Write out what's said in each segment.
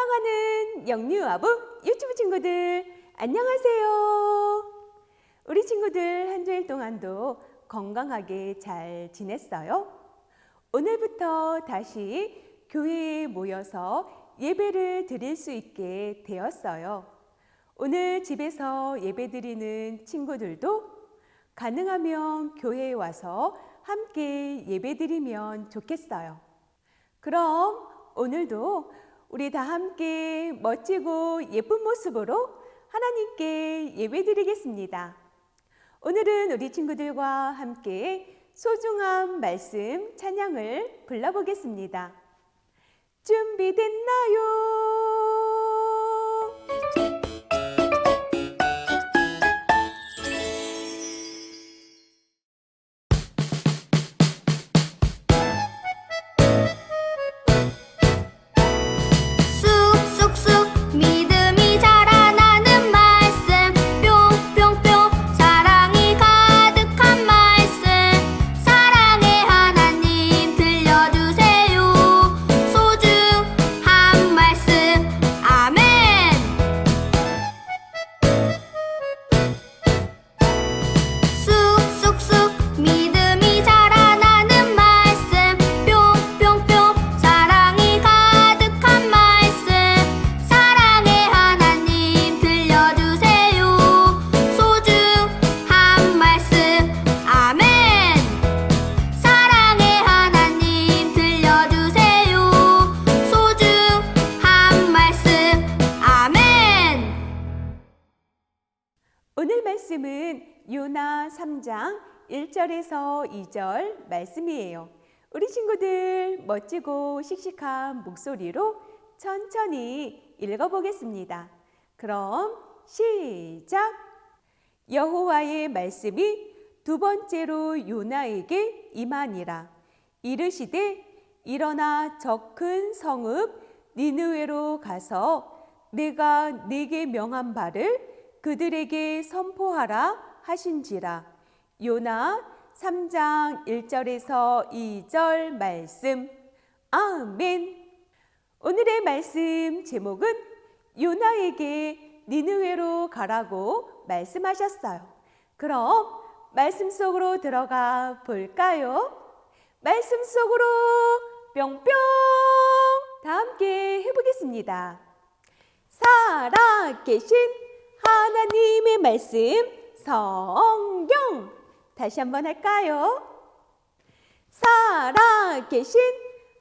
사랑하는 영유아부 유튜브 친구들 안녕하세요. 우리 친구들 한 주일 동안도 건강하게 잘 지냈어요? 오늘부터 다시 교회에 모여서 예배를 드릴 수 있게 되었어요. 오늘 집에서 예배 드리는 친구들도 가능하면 교회에 와서 함께 예배 드리면 좋겠어요. 그럼 오늘도 우리 다 함께 멋지고 예쁜 모습으로 하나님께 예배 드리겠습니다. 오늘은 우리 친구들과 함께 소중한 말씀 찬양을 불러보겠습니다. 준비됐나요? 1절에서 2절 말씀이에요. 우리 친구들 멋지고 씩씩한 목소리로 천천히 읽어보겠습니다. 그럼 시작! 여호와의 말씀이 두 번째로 요나에게 임하니라. 이르시되 일어나 저 큰 성읍 니느웨로 가서 내가 네게 명한 바를 그들에게 선포하라 하신지라. 요나 3장 1절에서 2절 말씀. 아멘. 오늘의 말씀 제목은 요나에게 니느웨로 가라고 말씀하셨어요. 그럼 말씀 속으로 들어가 볼까요? 말씀 속으로 뿅뿅 다 함께 해보겠습니다. 살아계신 하나님의 말씀 성경 다시 한번 할까요? 살아계신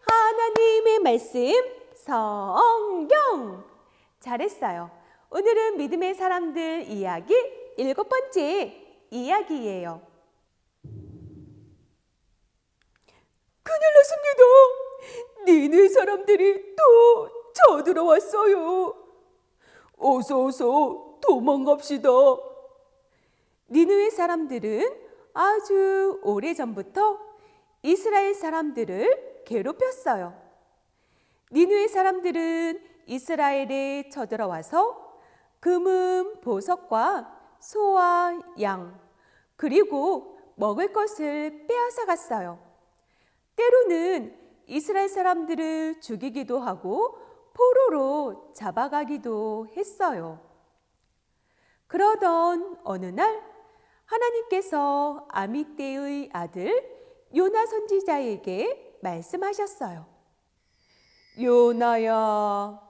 하나님의 말씀 성경 잘했어요. 오늘은 믿음의 사람들 이야기 일곱 번째 이야기예요. 큰일 났습니다. 니네 사람들이 또 쳐들어왔어요. 어서 어서 도망갑시다. 니느웨 사람들은 아주 오래 전부터 이스라엘 사람들을 괴롭혔어요. 니느웨 사람들은 이스라엘에 쳐들어와서 금은 보석과 소와 양 그리고 먹을 것을 빼앗아 갔어요. 때로는 이스라엘 사람들을 죽이기도 하고 포로로 잡아가기도 했어요. 그러던 어느 날 하나님께서 아미떼의 아들 요나 선지자에게 말씀하셨어요. 요나야,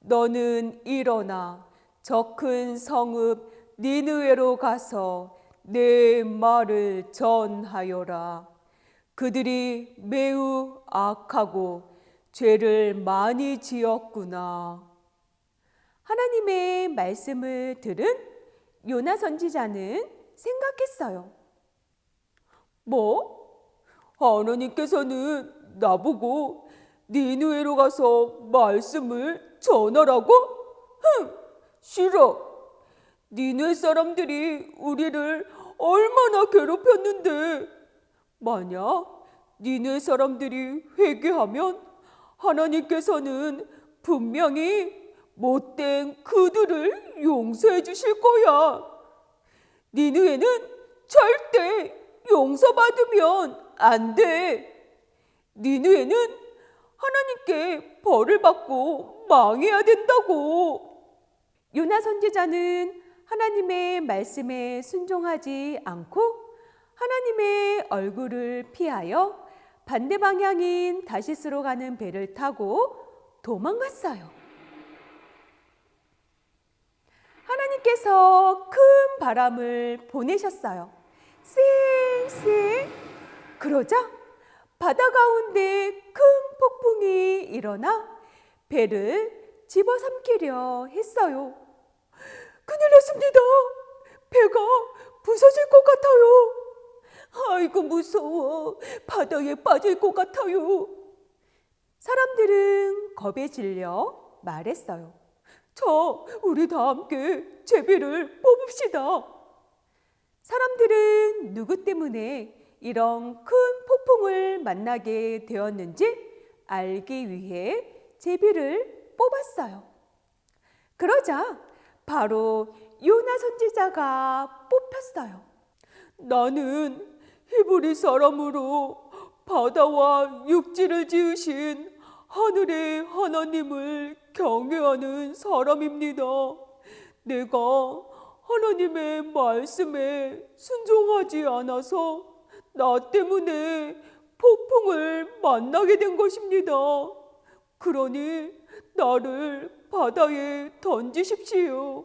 너는 일어나 저 큰 성읍 니느웨로 가서 내 말을 전하여라. 그들이 매우 악하고 죄를 많이 지었구나. 하나님의 말씀을 들은 요나 선지자는 생각했어요. 뭐? 하나님께서는 나보고 니누에로 가서 말씀을 전하라고? 흥, 싫어. 니누에 사람들이 우리를 얼마나 괴롭혔는데 만약 니네 사람들이 회개하면 하나님께서는 분명히 못된 그들을 용서해 주실 거야. 니느에는 절대 용서받으면 안 돼. 니느에는 하나님께 벌을 받고 망해야 된다고. 요나 선지자는 하나님의 말씀에 순종하지 않고 하나님의 얼굴을 피하여 반대 방향인 다시스로 가는 배를 타고 도망갔어요. 하나님께서 큰 바람을 보내셨어요. 쌩쌩. 그러자 바다 가운데 큰 폭풍이 일어나 배를 집어삼키려 했어요. 큰일 났습니다. 배가 부서질 것 같아요. 아이고 무서워. 바다에 빠질 것 같아요. 사람들은 겁에 질려 말했어요. 자, 우리 다 함께 제비를 뽑읍시다. 사람들은 누구 때문에 이런 큰 폭풍을 만나게 되었는지 알기 위해 제비를 뽑았어요. 그러자 바로 요나 선지자가 뽑혔어요. 나는 히브리 사람으로 바다와 육지를 지으신 하늘의 하나님을 경외하는 사람입니다. 내가 하나님의 말씀에 순종하지 않아서 나 때문에 폭풍을 만나게 된 것입니다. 그러니 나를 바다에 던지십시오.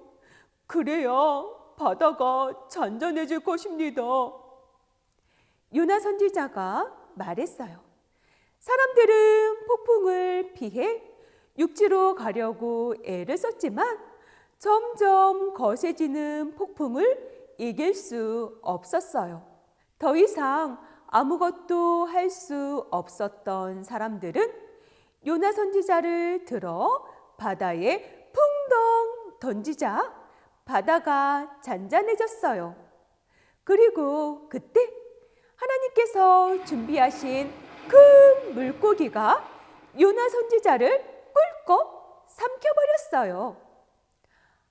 그래야 바다가 잔잔해질 것입니다. 요나 선지자가 말했어요. 사람들은 폭풍을 피해 육지로 가려고 애를 썼지만 점점 거세지는 폭풍을 이길 수 없었어요. 더 이상 아무것도 할 수 없었던 사람들은 요나 선지자를 들어 바다에 풍덩 던지자 바다가 잔잔해졌어요. 그리고 그때 하나님께서 준비하신 큰 물고기가 요나 선지자를 꿀꺽 삼켜버렸어요.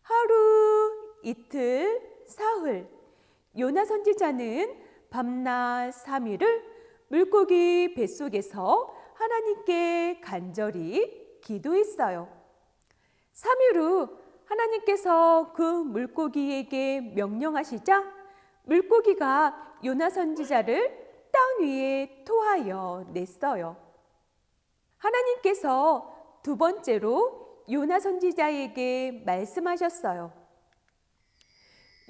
하루, 이틀, 사흘, 요나 선지자는 밤낮 삼일을 물고기 뱃속에서 하나님께 간절히 기도했어요. 3일 후 하나님께서 그 물고기에게 명령하시자 물고기가 요나 선지자를 땅 위에 토하여 냈어요. 하나님께서 두 번째로 요나 선지자에게 말씀하셨어요.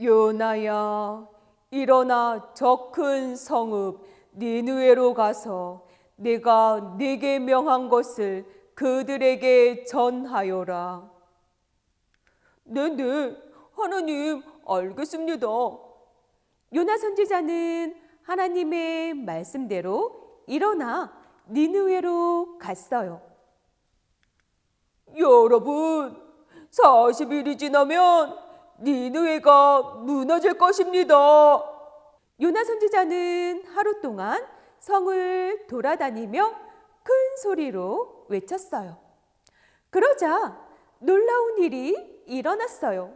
요나야, 일어나 저 큰 성읍 니누에로 가서 내가 네게 명한 것을 그들에게 전하여라. 네네, 하나님, 알겠습니다. 요나 선지자는 하나님의 말씀대로 일어나 니느웨로 갔어요. 여러분, 40일이 지나면 니느웨가 무너질 것입니다. 요나 선지자는 하루 동안 성을 돌아다니며 큰 소리로 외쳤어요. 그러자 놀라운 일이 일어났어요.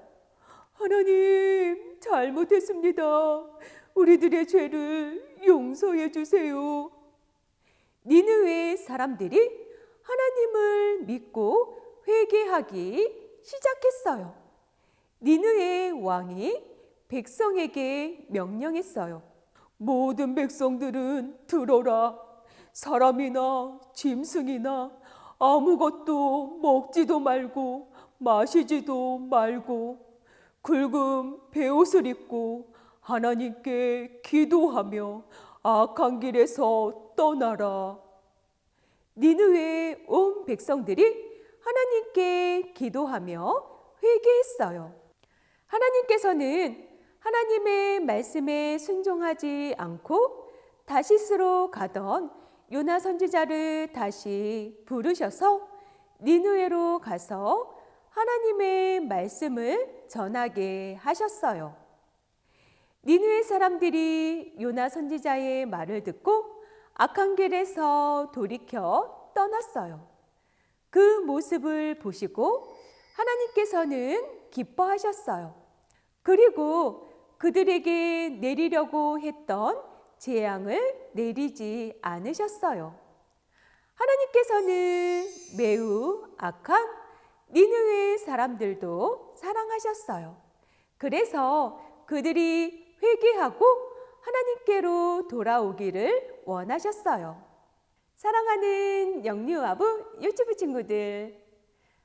하나님, 잘못했습니다. 우리들의 죄를 용서해 주세요. 니느웨 사람들이 하나님을 믿고 회개하기 시작했어요. 니느의 왕이 백성에게 명령했어요. 모든 백성들은 들어라. 사람이나 짐승이나 아무것도 먹지도 말고 마시지도 말고 굵은 베옷을 입고 하나님께 기도하며 악한 길에서 떠나라. 니느웨 온 백성들이 하나님께 기도하며 회개했어요. 하나님께서는 하나님의 말씀에 순종하지 않고 다시스로 가던 요나 선지자를 다시 부르셔서 니누에로 가서 하나님의 말씀을 전하게 하셨어요. 니누의 사람들이 요나 선지자의 말을 듣고 악한 길에서 돌이켜 떠났어요. 그 모습을 보시고 하나님께서는 기뻐하셨어요. 그리고 그들에게 내리려고 했던 재앙을 내리지 않으셨어요. 하나님께서는 매우 악한 니느웨 사람들도 사랑하셨어요. 그래서 그들이 회개하고 하나님께로 돌아오기를 원하셨어요. 사랑하는 영유아부 유튜브 친구들,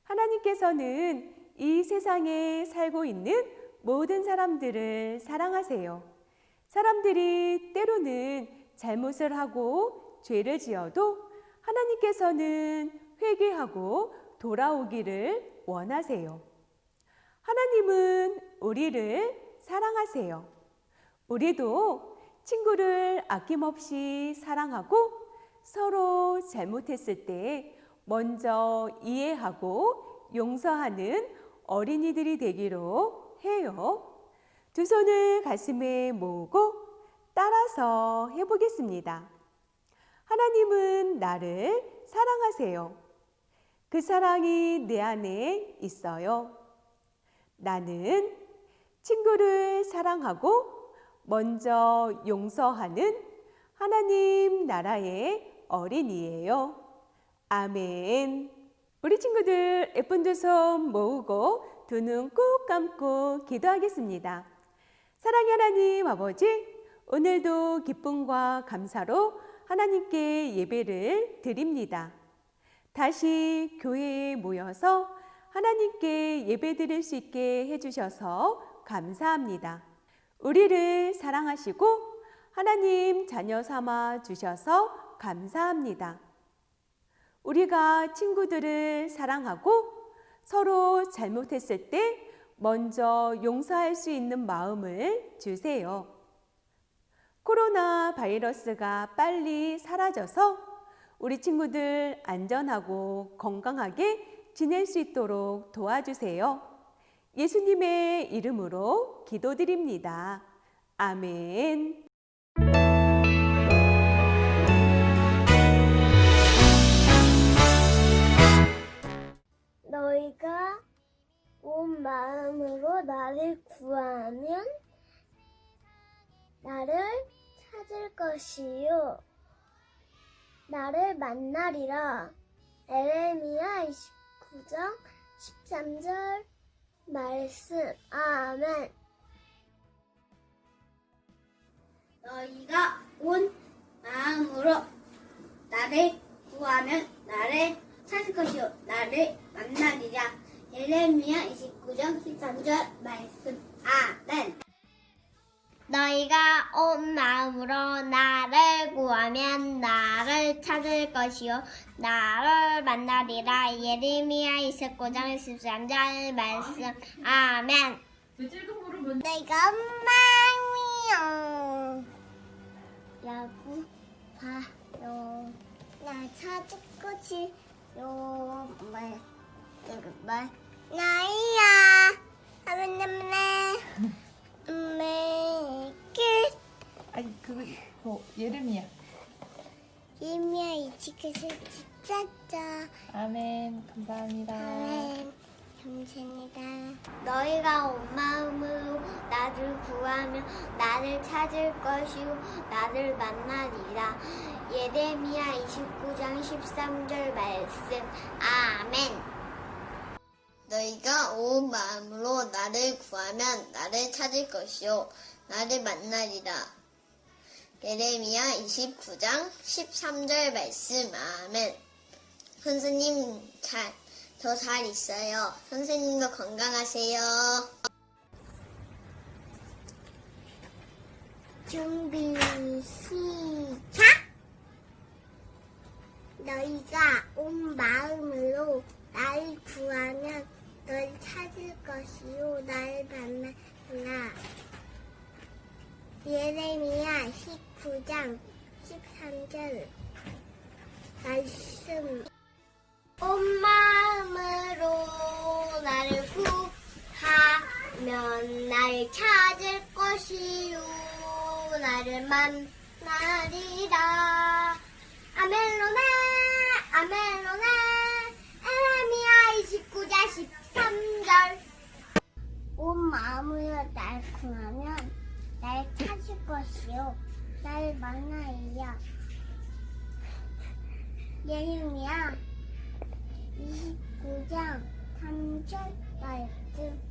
하나님께서는 이 세상에 살고 있는 모든 사람들을 사랑하세요. 사람들이 때로는 잘못을 하고 죄를 지어도 하나님께서는 회개하고 돌아오기를 원하세요. 하나님은 우리를 사랑하세요. 우리도 친구를 아낌없이 사랑하고 서로 잘못했을 때 먼저 이해하고 용서하는 어린이들이 되기로 해요. 두 손을 가슴에 모으고 따라서 해보겠습니다. 하나님은 나를 사랑하세요. 그 사랑이 내 안에 있어요. 나는 친구를 사랑하고 먼저 용서하는 하나님 나라의 어린이에요. 아멘. 우리 친구들 예쁜 두 손 모으고 두눈꼭 감고 기도하겠습니다. 사랑의 하나님 아버지, 오늘도 기쁨과 감사로 하나님께 예배를 드립니다. 다시 교회에 모여서 하나님께 예배 드릴 수 있게 해주셔서 감사합니다. 우리를 사랑하시고 하나님 자녀 삼아 주셔서 감사합니다. 우리가 친구들을 사랑하고 서로 잘못했을 때 먼저 용서할 수 있는 마음을 주세요. 코로나 바이러스가 빨리 사라져서 우리 친구들 안전하고 건강하게 지낼 수 있도록 도와주세요. 예수님의 이름으로 기도드립니다. 아멘. 너희가 온 마음으로 나를 구하면 나를 찾을 것이요. 나를 만나리라. 에레미야 29장 13절 말씀. 아멘. 너희가 온 마음으로 나를 구하면 나를 찾을 것이요. 나를 만나리라 예레미야 29장 13절 말씀. 아멘. 너희가 온 마음으로 나를 구하면 나를 찾을 것이요. 나를 만나리라. 예레미야 29장 13절 말씀. 아멘. 내가 마음이요. 라고 봐요. 나 찾을 것이 요. 말, 말, 나이야. 엄매, 끝. 아니 그거 뭐 예름이야. 이미야 이치크스 진짜짜. 아멘 감사합니다. 아멘. 감사합니다. 너희가 온 마음으로 나를 구하며 나를 찾을 것이요 나를 만나리라 예레미야 29장 13절 말씀 아멘 너희가 온 마음으로 나를 구하면 나를 찾을 것이요 나를 만나리라 예레미야 29장 13절 말씀 아멘 선생님 잘저잘 있어요. 선생님도 건강하세요. 준비 시작! 너희가 온 마음으로 나를 구하면 널 찾을 것이요 나를 만나라. 예레미야 19장 13절 말씀. 온 마음으로 나를 구하면 나를 찾을 것이요 나를 만나리라. 아멜로나 아멜로나 에레미야 29장 13절. 온 마음으로 날 구하면 날 찾을 것이요. 날 만나리라. 예림이야 29장 3절 말씀.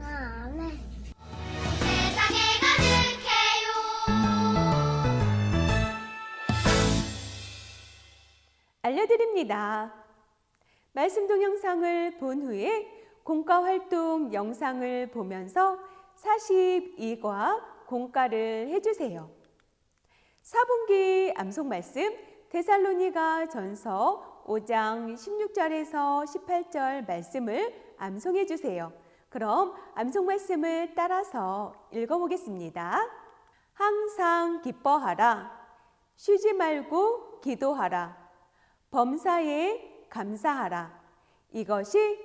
아멘 알려드립니다. 말씀 동영상을 본 후에 공과 활동 영상을 보면서 42과 공과를 해주세요. 4분기 암송 말씀 데살로니가 전서 5장 16절에서 18절 말씀을 암송해 주세요. 그럼 암송 말씀을 따라서 읽어보겠습니다. 항상 기뻐하라. 쉬지 말고 기도하라. 범사에 감사하라. 이것이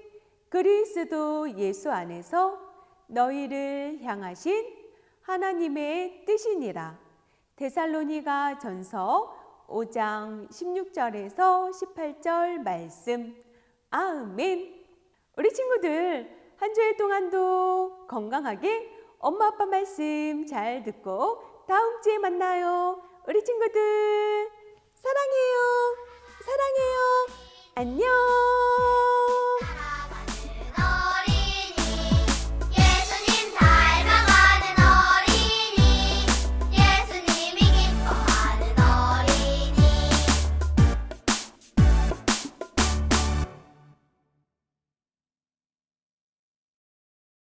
그리스도 예수 안에서 너희를 향하신 하나님의 뜻이니라. 데살로니가 전서 5장 16절에서 18절 말씀. 아멘. 우리 친구들 한 주일 동안도 건강하게 엄마 아빠 말씀 잘 듣고 다음 주에 만나요. 우리 친구들 사랑해요. 사랑해요. 안녕.